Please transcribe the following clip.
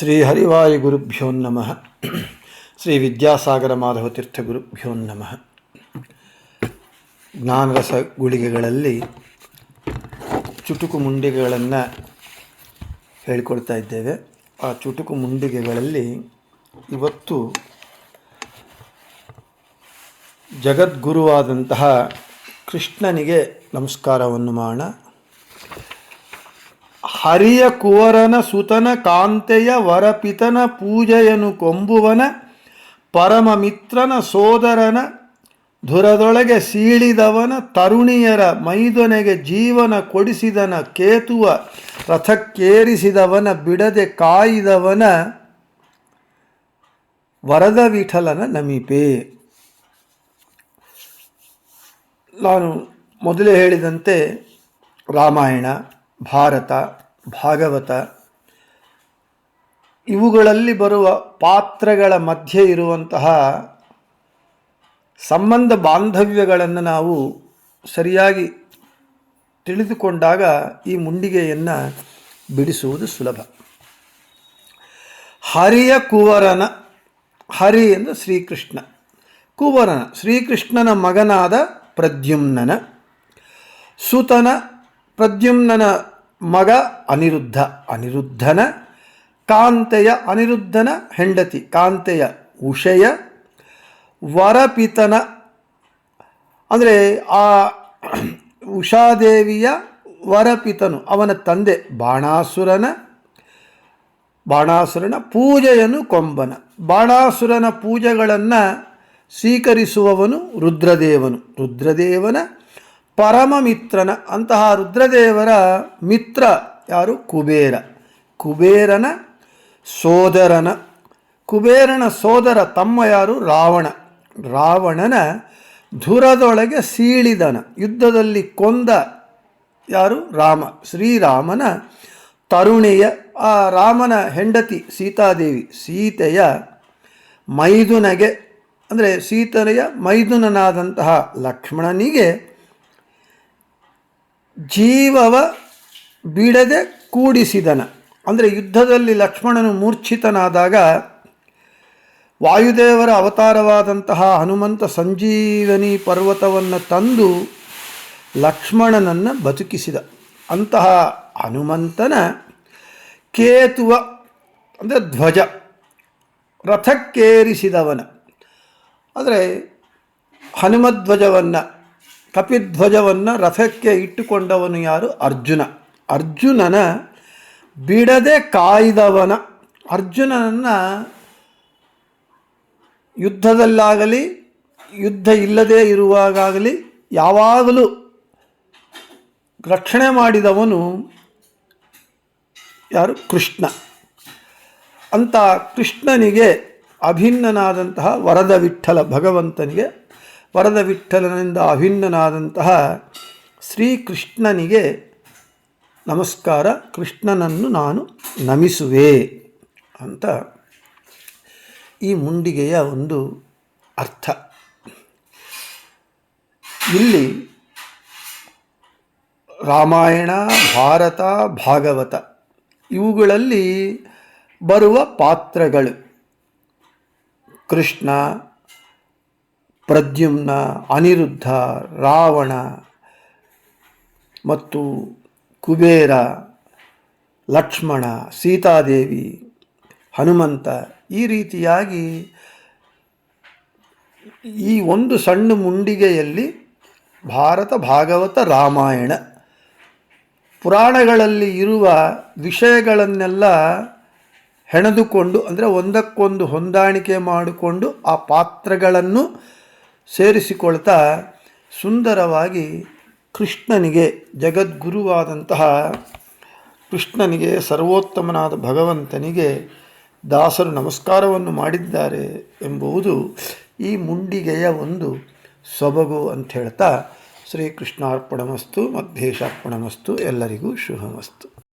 ಶ್ರೀ ಹರಿವಾಯು ಗುರುಭ್ಯೋ ನಮಃ. ಶ್ರೀ ವಿದ್ಯಾಸಾಗರ ಮಾಧವ ತೀರ್ಥ ಗುರುಭ್ಯೋ ನಮಃ. ಜ್ಞಾನರಸ ಗುಳಿಗೆಗಳಲ್ಲಿ ಚುಟುಕು ಮುಂಡಿಗೆಗಳನ್ನು ಹೇಳಿಕೊಡ್ತಾ ಇದ್ದೇವೆ. ಆ ಚುಟುಕು ಮುಂಡಿಗೆಗಳಲ್ಲಿ ಇವತ್ತು ಜಗದ್ಗುರುವಾದಂತಹ ಕೃಷ್ಣನಿಗೆ ನಮಸ್ಕಾರವನ್ನು ಮಾಡೋಣ. ಹರಿಯ ಕುವರನ ಸುತನ ಕಾಂತೆಯ ವರಪಿತನ ಪೂಜೆಯನು ಕೊಂಬುವನ, ಪರಮ ಮಿತ್ರನ ಸೋದರನ, ಧುರದೊಳಗೆ ಸೀಳಿದವನ, ತರುಣಿಯರ ಮೈದೊನೆಗೆ ಜೀವನ ಕೊಡಿಸಿದನ, ಕೇತುವ ರಥಕ್ಕೇರಿಸಿದವನ, ಬಿಡದೆ ಕಾಯಿದವನ ವರದ ವಿಠಲನ ನಮಿಪೆ. ನಾನು ಮೊದಲೇ ಹೇಳಿದಂತೆ ರಾಮಾಯಣ ಭಾರತ, ಭಾಗವತ, ಇವುಗಳಲ್ಲಿ ಬರುವ ಪಾತ್ರಗಳ ಮಧ್ಯೆ ಇರುವಂತಹ ಸಂಬಂಧ ಬಾಂಧವ್ಯಗಳನ್ನು ನಾವು ಸರಿಯಾಗಿ ತಿಳಿದುಕೊಂಡಾಗ ಈ ಮುಂಡಿಗೆಯನ್ನು ಬಿಡಿಸುವುದು ಸುಲಭ. ಹರಿಯ ಕುವರನ, ಹರಿ ಎಂದು ಶ್ರೀಕೃಷ್ಣ. ಕುವರನ, ಶ್ರೀಕೃಷ್ಣನ ಮಗನಾದ ಪ್ರದ್ಯುಮ್ನನ. ಸುತನ, ಪ್ರದ್ಯುಮ್ನನ ಮಗ ಅನಿರುದ್ಧ, ಅನಿರುದ್ಧನ, ಕಾಂತೆಯ ಅನಿರುದ್ಧನ ಹೆಂಡತಿ, ಕಾಂತೆಯ ಉಷಯ ವರಪಿತನ. ಅಂದರೆ ಆ ಉಷಾದೇವಿಯ ವರಪಿತನು, ಅವನ ತಂದೆ ಬಾಣಾಸುರನ ಬಾಣಾಸುರನ ಪೂಜೆಯನ್ನು ಕೊಂಬನ. ಬಾಣಾಸುರನ ಪೂಜೆಗಳನ್ನು ಸ್ವೀಕರಿಸುವವನು ರುದ್ರದೇವನು. ರುದ್ರದೇವನ ಪರಮ ಮಿತ್ರನ ಅಂತಹ ರುದ್ರದೇವರ ಮಿತ್ರ ಯಾರು? ಕುಬೇರ. ಕುಬೇರನ ಸೋದರನ, ಕುಬೇರನ ಸೋದರ ತಮ್ಮ ಯಾರು? ರಾವಣ. ರಾವಣನ ಧುರದೊಳಗೆ ಸೀಳಿದನ, ಯುದ್ಧದಲ್ಲಿ ಕೊಂದ ಯಾರು? ರಾಮ. ಶ್ರೀರಾಮನ ತರುಣಿಯ, ಆ ರಾಮನ ಹೆಂಡತಿ ಸೀತಾದೇವಿ. ಸೀತೆಯ ಮೈದುನಗೆ, ಅಂದರೆ ಸೀತನೆಯ ಮೈದುನನಾದಂತಹ ಲಕ್ಷ್ಮಣನಿಗೆ ಜೀವವ ಬಿಡದೆ ಕೂಡಿಸಿದನ. ಅಂದರೆ ಯುದ್ಧದಲ್ಲಿ ಲಕ್ಷ್ಮಣನು ಮೂರ್ಛಿತನಾದಾಗ ವಾಯುದೇವರ ಅವತಾರವಾದಂತಹ ಹನುಮಂತ ಸಂಜೀವನಿ ಪರ್ವತವನ್ನು ತಂದು ಲಕ್ಷ್ಮಣನನ್ನು ಬದುಕಿಸಿದ. ಅಂತಹ ಹನುಮಂತನ ಕೇತುವ, ಅಂದರೆ ಧ್ವಜ, ರಥಕ್ಕೇರಿಸಿದವನ. ಅಂದರೆ ಹನುಮಧ್ವಜವನ್ನು ಕಪಿಧ್ವಜವನ್ನು ರಥಕ್ಕೆ ಇಟ್ಟುಕೊಂಡವನು ಯಾರು? ಅರ್ಜುನ. ಅರ್ಜುನನ ಬಿಡದೆ ಕಾಯ್ದವನ. ಅರ್ಜುನನನ್ನು ಯುದ್ಧದಲ್ಲಾಗಲಿ, ಯುದ್ಧ ಇಲ್ಲದೇ ಇರುವಾಗಲಿ ಯಾವಾಗಲೂ ರಕ್ಷಣೆ ಮಾಡಿದವನು ಯಾರು? ಕೃಷ್ಣ. ಅಂತ ಕೃಷ್ಣನಿಗೆ ಅಭಿನ್ನನಾದಂತಹ ವರದ ವಿಠಲ ಭಗವಂತನಿಗೆ ವರದ ವಿಠಲನಿಂದ ಅಭಿನ್ನನಾದಂತಹ ಶ್ರೀಕೃಷ್ಣನಿಗೆ ನಮಸ್ಕಾರ, ಕೃಷ್ಣನನ್ನು ನಾನು ನಮಿಸುವೆ ಅಂತ ಈ ಮುಂಡಿಗೆಯ ಒಂದು ಅರ್ಥ. ಇಲ್ಲಿ ರಾಮಾಯಣ, ಭಾರತ, ಭಾಗವತ ಇವುಗಳಲ್ಲಿ ಬರುವ ಪಾತ್ರಗಳು ಕೃಷ್ಣ ಪ್ರದ್ಯುಮ್ನ ಅನಿರುದ್ಧ, ರಾವಣ ಮತ್ತು ಕುಬೇರ, ಲಕ್ಷ್ಮಣ, ಸೀತಾದೇವಿ, ಹನುಮಂತ ಈ ರೀತಿಯಾಗಿ ಈ ಒಂದು ಸಣ್ಣ ಮುಂಡಿಗೆಯಲ್ಲಿ ಭಾರತ ಭಾಗವತ ರಾಮಾಯಣ ಪುರಾಣಗಳಲ್ಲಿ ಇರುವ ವಿಷಯಗಳನ್ನೆಲ್ಲ ಹೆಣೆದುಕೊಂಡು, ಅಂದರೆ ಒಂದಕ್ಕೊಂದು ಹೊಂದಾಣಿಕೆ ಮಾಡಿಕೊಂಡು ಆ ಪಾತ್ರಗಳನ್ನು ಸೇರಿಸಿಕೊಳ್ತಾ ಸುಂದರವಾಗಿ ಕೃಷ್ಣನಿಗೆ ಜಗದ್ಗುರುವಾದಂತಹ ಕೃಷ್ಣನಿಗೆ ಸರ್ವೋತ್ತಮನಾದ ಭಗವಂತನಿಗೆ ದಾಸರು ನಮಸ್ಕಾರವನ್ನು ಮಾಡಿದ್ದಾರೆ ಎಂಬುವುದು ಈ ಮುಂಡಿಗೆಯ ಒಂದು ಸೊಬಗು ಅಂತ ಹೇಳ್ತಾ ಶ್ರೀಕೃಷ್ಣಾರ್ಪಣಮಸ್ತು ಮಧ್ಯೇಶಾರ್ಪಣಮಸ್ತು ಎಲ್ಲರಿಗೂ ಶುಭಮಸ್ತು.